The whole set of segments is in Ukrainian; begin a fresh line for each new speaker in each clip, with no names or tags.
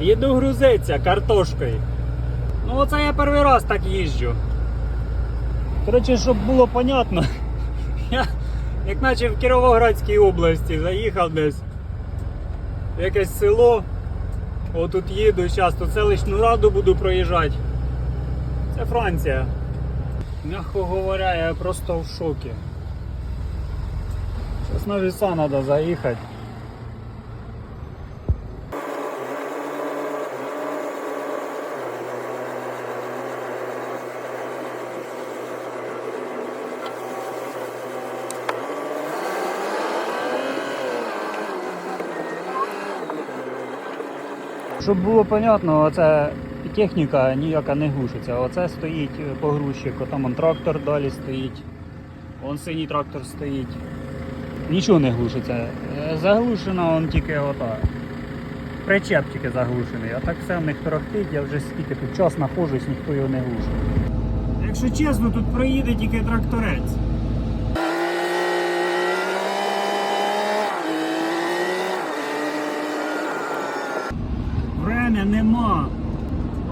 Їду грузиться картошкою. Ну оце я перший раз так їжджу. Коротше, щоб було понятно, я як наче в Кіровоградській області заїхав десь в якесь село. Отут їду, зараз тут селищну раду буду проїжджати. Це Франція. Мягко говоря, я просто в шокі. Зараз на віса треба заїхати. Щоб було понятно, оце техніка ніяка не глушиться. Оце стоїть погрузчик, там он трактор далі стоїть. Вон синій трактор стоїть. Нічого не глушиться. Е, Заглушена он тільки ота. Причеп тільки заглушений, а так все в них торохтить, я вже скільки тут час знаходжусь, ніхто його не глушить. Якщо чесно, тут проїде тільки тракторець. Время нема.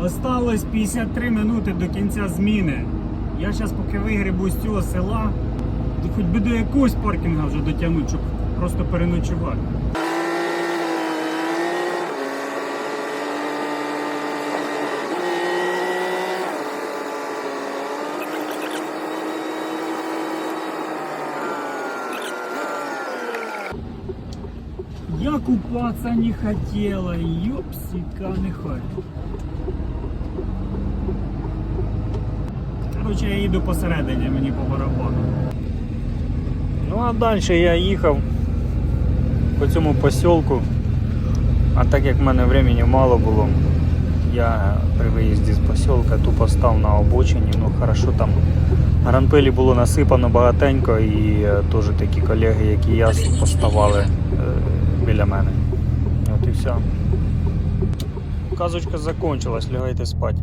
Осталось 53 минути до кінця зміни. Я зараз поки вигрібу з цього села, хоч би до якогось паркінга вже дотягнути, щоб просто переночувати. Я купаться не хотела, ёпсика не хай. Короче, я їду посередині, мені по барабану. Ну а далі я їхав по цьому посілку. А так як в мене времени мало було, я при виїзді з посілка тупо став на обочині. Ну хорошо там гранпелі було насипано багатенько і е, теж такі колеги, як і я, поставали е, біля мене. От і все. Казочка закончилась, лягайте спать.